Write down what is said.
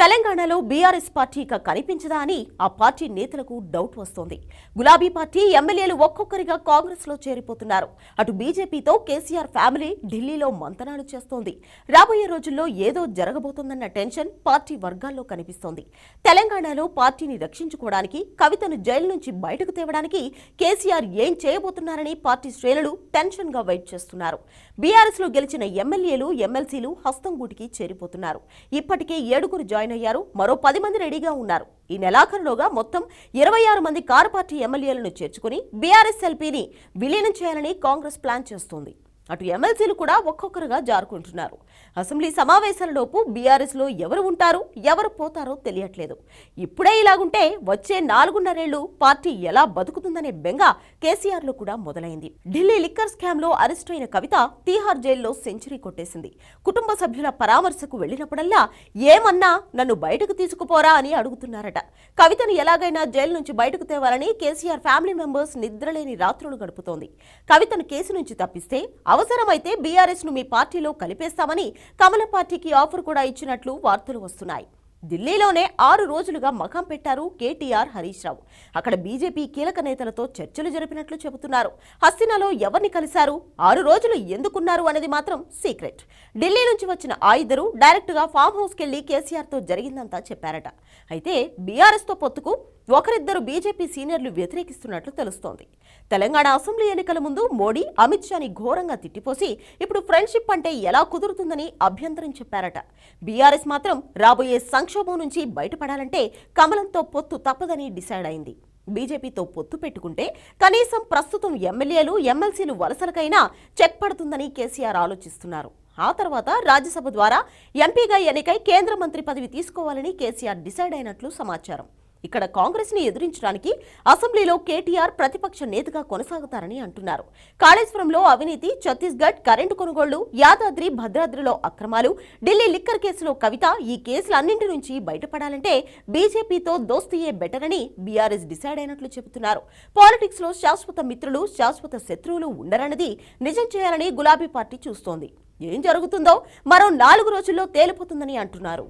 తెలంగాణలో BRS party ఇక కనిపించదా అని ఆ పార్టీ నేతలకు డౌట్ వస్తోంది. గులాబీ పార్టీ ఎమ్మెల్యేలు ఒక్కొక్కరిగా కాంగ్రెస్లో చేరిపోతున్నారు. అటు బీజేపీతో కేసీఆర్ ఫ్యామిలీ ఢిల్లీలో మంతనాలు చేస్తోంది. రాబోయే రోజుల్లో ఏదో జరగబోతోందన్న టెన్షన్ పార్టీ వర్గాల్లో కనిపిస్తోంది. తెలంగాణలో పార్టీని రక్షించుకోవడానికి కవితను జైలు నుంచి బయటకు తేవడానికి కేసీఆర్ ఏం చేయబోతున్నారని పార్టీ శ్రేణులు టెన్షన్గా వెయిట్ చేస్తున్నారు. బీఆర్ఎస్లో గెలిచిన ఎమ్మెల్యేలు ఎమ్మెల్సీలు హస్తంగూటికి చేరిపోతున్నారు. ఇప్పటికే ఏడుగురు జాయిన్ అయ్యారు మరో పది మంది రెడీగా ఉన్నారు. ఈ నెలాఖరులోగా మొత్తం ఇరవై ఆరు మంది కారు పార్టీ ఎమ్మెల్యేలను చేర్చుకుని బీఆర్ఎస్ ఎల్పీని విలీనం చేయాలని కాంగ్రెస్ ప్లాన్ చేస్తోంది. అటు ఎమ్మెల్సీలు కూడా ఒక్కొక్కరుగా జారుకుంటున్నారు. అసెంబ్లీ సమావేశాలలోపు బీఆర్ఎస్లో ఎవరు ఉంటారు ఎవరు పోతారో తెలియట్లేదు. ఇప్పుడే ఇలాగుంటే వచ్చే నాలుగున్నరేళ్ళు పార్టీ ఎలా బతుకుతుందనే బెంగ కేసీఆర్లో కూడా మొదలైంది. ఢిల్లీ లిక్కర్ స్కామ్లో అరెస్ట్ అయిన కవిత తీహార్ జైల్లో సెంచరీ కొట్టేసింది. కుటుంబ సభ్యుల పరామర్శకు వెళ్ళినప్పుడల్లా ఏమన్నా నన్ను బయటకు తీసుకుపోరా అని అడుగుతున్నారట. కవితను ఎలాగైనా జైలు నుంచి బయటకు తేవాలని కేసీఆర్ ఫ్యామిలీ మెంబర్స్ నిద్రలేని రాత్రులు గడుపుతోంది. కవితను కేసు నుంచి తప్పిస్తే అవసరమైతే బీఆర్ఎస్ను మీ పార్టీలో కలిపేస్తామని కమల పార్టీకి ఆఫర్ కూడా ఇచ్చినట్లు వార్తలు వస్తున్నాయి. ఢిల్లీలోనే ఆరు రోజులుగా మఖం పెట్టారు కేటీఆర్ హరీష్ రావు. అక్కడ బీజేపీ కీలక నేతలతో చర్చలు జరిపినట్లు చెబుతున్నారు. హస్తినాలో ఎవరిని కలిశారు? ఆరు రోజులు ఎందుకున్నారు అనేది మాత్రం సీక్రెట్. ఢిల్లీ నుంచి వచ్చిన ఆ ఇద్దరు డైరెక్ట్గా ఫామ్ హౌస్ కేసీఆర్తో జరిగిందంతా చెప్పారట. అయితే బీఆర్ఎస్తో పొత్తుకు ఒకరిద్దరు బీజేపీ సీనియర్లు వ్యతిరేకిస్తున్నట్లు తెలుస్తోంది. తెలంగాణ అసెంబ్లీ ఎన్నికల ముందు మోడీ అమిత్ షాని ఘోరంగా తిట్టిపోసి ఇప్పుడు ఫ్రెండ్షిప్ అంటే ఎలా కుదురుతుందని అభ్యంతరం చెప్పారట. బీఆర్ఎస్ మాత్రం రాబోయే సంక్షోభం నుంచి బయటపడాలంటే కమలంతో పొత్తు తప్పదని డిసైడ్ అయింది. బీజేపీతో పొత్తు పెట్టుకుంటే కనీసం ప్రస్తుతం ఎమ్మెల్యేలు ఎమ్మెల్సీలు వలసలకైనా చెక్ పడుతుందని కేసీఆర్ ఆలోచిస్తున్నారు. ఆ తర్వాత రాజ్యసభ ద్వారా ఎంపీగా ఎన్నికై కేంద్ర మంత్రి పదవి తీసుకోవాలని కేసీఆర్ డిసైడ్ అయినట్లు సమాచారం. ఇక్కడ కాంగ్రెస్ని ఎదిరించడానికి అసెంబ్లీలో కేటీఆర్ ప్రతిపక్ష నేతగా కొనసాగుతారని అంటున్నారు. కాళేశ్వరంలో అవినీతి ఛత్తీస్గఢ్ కరెంటు కొనుగోళ్ళు యాదాద్రి భద్రాద్రిలో అక్రమాలు ఢిల్లీ లిక్కర్ కేసులో కవిత ఈ కేసులన్నింటి నుంచి బయటపడాలంటే బీజేపీతో దోస్తీయే బెటర్ అని బీఆర్ఎస్ డిసైడ్ అయినట్లు చెబుతున్నారు. పాలిటిక్స్లో శాశ్వత మిత్రులు శాశ్వత శత్రువులు ఉండరన్నది నిజం చేయాలని గులాబీ పార్టీ చూస్తోంది. ఏం జరుగుతుందో మరో నాలుగు రోజుల్లో తేలిపోతుందని అంటున్నారు.